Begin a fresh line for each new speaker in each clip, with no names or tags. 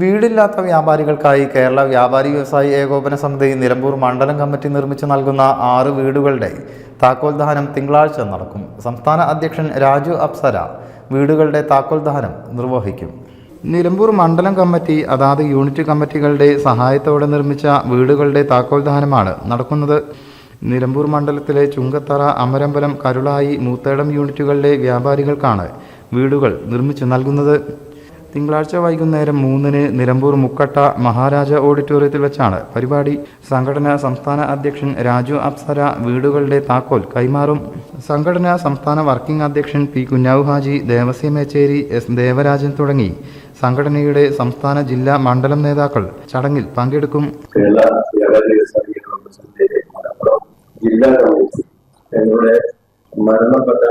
വീടില്ലാത്ത വ്യാപാരികൾക്കായി കേരള വ്യാപാരി വ്യവസായി ഏകോപന സമിതി നിലമ്പൂർ മണ്ഡലം കമ്മിറ്റി നിർമ്മിച്ചു നൽകുന്ന ആറ് വീടുകളുടെ താക്കോൽ ദാനം തിങ്കളാഴ്ച നടക്കും. സംസ്ഥാന അധ്യക്ഷൻ രാജു അപ്സര വീടുകളുടെ താക്കോൽ ദാനം നിർവഹിക്കും. നിലമ്പൂർ മണ്ഡലം കമ്മിറ്റി അതാത് യൂണിറ്റ് കമ്മിറ്റികളുടെ സഹായത്തോടെ നിർമ്മിച്ച വീടുകളുടെ താക്കോൽദാനമാണ് നടക്കുന്നത്. നിലമ്പൂർ മണ്ഡലത്തിലെ ചുങ്കത്തറ അമരമ്പലം കരുളായി മൂത്തേടം യൂണിറ്റുകളിലെ വ്യാപാരികൾക്കാണ് വീടുകൾ നിർമ്മിച്ചു നൽകുന്നത്. തിങ്കളാഴ്ച വൈകുന്നേരം മൂന്നിന് നിലമ്പൂർ മുക്കട്ട മഹാരാജ ഓഡിറ്റോറിയത്തിൽ വെച്ചാണ് പരിപാടി. സംഘടന സംസ്ഥാന അധ്യക്ഷൻ രാജു അപ്സര വീടുകളുടെ താക്കോൽ കൈമാറും. സംഘടന സംസ്ഥാന വർക്കിംഗ് അധ്യക്ഷൻ പി കുഞ്ഞാവു ഹാജി ദേവസ്വം മേച്ചേരി എസ് ദേവരാജൻ തുടങ്ങി. സംഘടനയുടെ സംസ്ഥാന ജില്ലാ മണ്ഡലം നേതാക്കൾ ചടങ്ങിൽ പങ്കെടുക്കും.
ജില്ലാ മരണപ്പെട്ട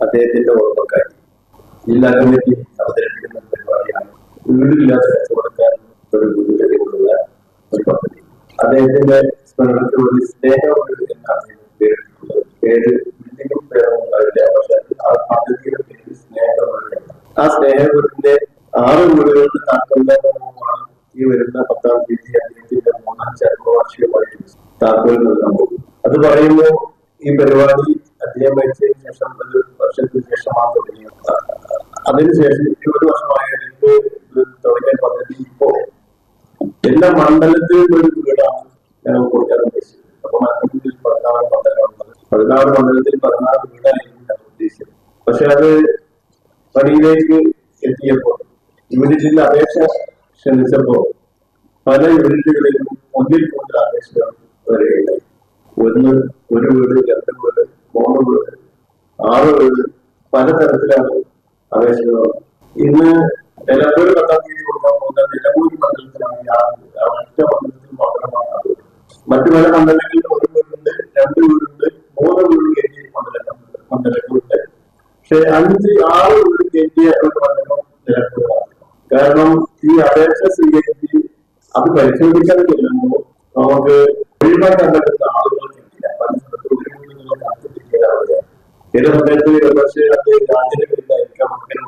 അദ്ദേഹത്തിന്റെ ഓർമ്മക്കാരി ജില്ലാ കമ്മിറ്റി അവതരിപ്പിക്കുന്ന പരിപാടിയാണ്. വീടില്ലാത്ത കച്ചവടക്കാരൻ ഒരു വീട് ഒരു പദ്ധതി. അദ്ദേഹത്തിന്റെ സ്മരണത്തിലുള്ള സ്നേഹ എന്നാണ് പേര് ബിൽഡിംഗും പേരൊന്നും ഉണ്ടാവില്ല പക്ഷെ ആ പദ്ധതിയുടെ പേര് സ്നേഹ വീട് ആ സ്നേഹ വീടിന്റെ ആറ് വീടുകളുടെ താക്കോലാണ് ഈ വരുന്ന പത്താം തീയതി അദ്ദേഹത്തിന്റെ മൂന്നാം ചരമവാർഷികമായി താക്കോൽ നൽകാൻ പോകും അത് പറയുമ്പോൾ ഈ പരിപാടി അദ്ദേഹം വെച്ചതിന് ശേഷം ഒരു വർഷത്തിന് ശേഷം തുടങ്ങിയത്. അതിനുശേഷം ഇരുപത് വർഷമായാലും ഇപ്പോ തുടങ്ങിയ പദ്ധതി ഇപ്പോ എല്ലാ മണ്ഡലത്തിലും ഒരു വീടാണ് ഞങ്ങൾ കൊടുക്കാൻ ഉദ്ദേശിച്ചത്. അപ്പൊ മണ്ഡലത്തിൽ പതിനാറ് മണ്ഡലമാണ് പതിനാറ് മണ്ഡലത്തിൽ പതിനാറ് വീടായിരുന്നു ഞങ്ങൾ ഉദ്ദേശിച്ചത്. പക്ഷെ അത് പണിയിലേക്ക് എത്തിയപ്പോൾ യൂണിറ്റിന്റെ അപേക്ഷ ക്ഷണിച്ചപ്പോ പല യൂണിറ്റുകളിലും ഒന്നിൽ കൂടുതൽ അപേക്ഷകൾ വരികയുണ്ടായി. ഒന്ന് ഒരു വീട് രണ്ട് വീട് മൂന്ന് വീട് ആറ് വീട് പലതരത്തിലാണ് അപേക്ഷകൾ വന്നത്. ഇന്ന് നിലമ്പൂർ പത്താം തീയതി കൊടുക്കാൻ പോകുന്ന നിലമ്പൂർ മണ്ഡലത്തിലാണ് ഒറ്റ മണ്ഡലത്തിൽ മാത്രമാണ് മറ്റു പല മണ്ഡലങ്ങളിൽ ഒരു വീടുണ്ട് രണ്ട് വീടുണ്ട് മൂന്ന് വീട് കയറ്റിയ മണ്ഡലം മണ്ഡലങ്ങളുണ്ട് പക്ഷെ അഞ്ച് ആറ് വീട് കയറ്റിയ ഒരു മണ്ഡലം നിലമ്പൂരാണ് കാരണം ഈ അപേക്ഷ സ്വീകരിച്ച് അത് പരിശോധിക്കാൻ ചെല്ലുമ്പോൾ നമുക്ക് ഒഴിവാക്കാൻ കണ്ടെത്തുന്ന ആളുകൾ കിട്ടില്ല പല സ്ഥലത്തും ചില സമയത്ത് പക്ഷേ അത് രാജ്യങ്ങളിലായിരിക്കാം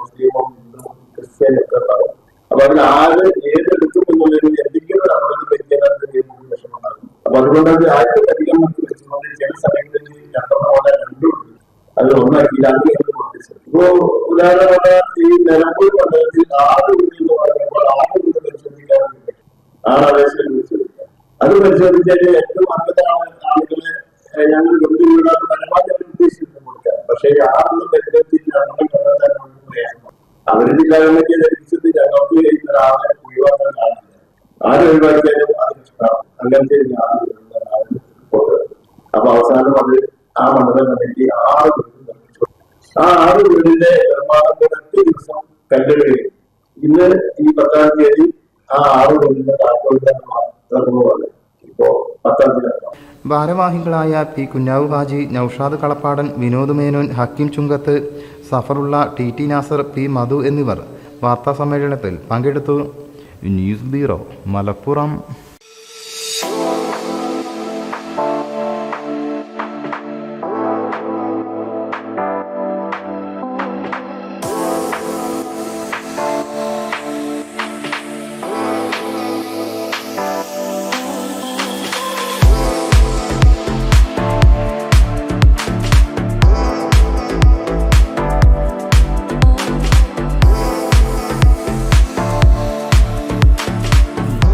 അങ്ങനെ മുസ്ലിമോ ഹിന്ദു ക്രിസ്ത്യൻ ഒക്കെ ഉണ്ടാവും അപ്പൊ അതിൽ ആര് ഏതെടുക്കും എന്നുള്ളതിൽ എന്തെങ്കിലും ഒരു അപകടം പറ്റിയാൽ വിഷമമുണ്ടാകും അപ്പൊ അതുകൊണ്ട് അത് ആയിരത്തധികം നമുക്ക് വെച്ചുകൊണ്ട് ചില സമയങ്ങളിൽ രണ്ടെണ്ണം പോലെ രണ്ടുണ്ട് അത് ഒന്നാക്കിയില്ല അങ്ങനെ പ്രവർത്തിച്ചത് ഇപ്പോ ഉദാഹരണമാണ് ഈ നിലമ്പൂർ മണ്ഡലത്തിൽ ആറ് വീട് എന്ന് പറയുമ്പോൾ ആറ് വീട് പരിശോധിക്കാൻ വേണ്ടി പറ്റും. ആറ് അപേക്ഷകൾ പരിശോധിക്കാം അത് പരിശോധിച്ചാൽ ഏറ്റവും അർഹതയാണ് ആളുകളെ ഏഹ്, ഞങ്ങൾ വെറുതെ വീടാണ് പരമാവധി അവർ ഉദ്ദേശിച്ചിട്ട് കൊടുക്കാം പക്ഷേ ഈ ആറെണ്ണം പരിശോധിച്ച് രണ്ടെണ്ണം കണ്ടെത്താൻ നമുക്ക് അവർ ജില്ലാ കമ്മിറ്റി ഞങ്ങൾക്ക് ഒരാളെ ഒഴിവാക്കാൻ കാണില്ല ആര് ഒഴിവാക്കിയാലും അങ്ങനത്തെ ആൾ അപ്പൊ അവസാനം അത് ആ മണ്ഡലം കമ്മിറ്റി ആറ് വീട് നിർമ്മിച്ചു. ആ ആറ് വീടിന്റെ നിർമ്മാണം ഒരൊറ്റ ദിവസം കല്ലുകയും ഇന്ന് ഈ പത്താം തീയതി ആ ആറ് വീടിന്റെ താക്കോലിന്റെ ഇപ്പോ പത്താം തീയതി.
ഭാരവാഹികളായ P Kunhavu Haji Noushad Kalappadan Vinod Menon Hakeem Chungath Safarulla T T Nasar P Madhu എന്നിവർ വാർത്താ സമ്മേളനത്തിൽ പങ്കെടുത്തു. News bureau Malappuram.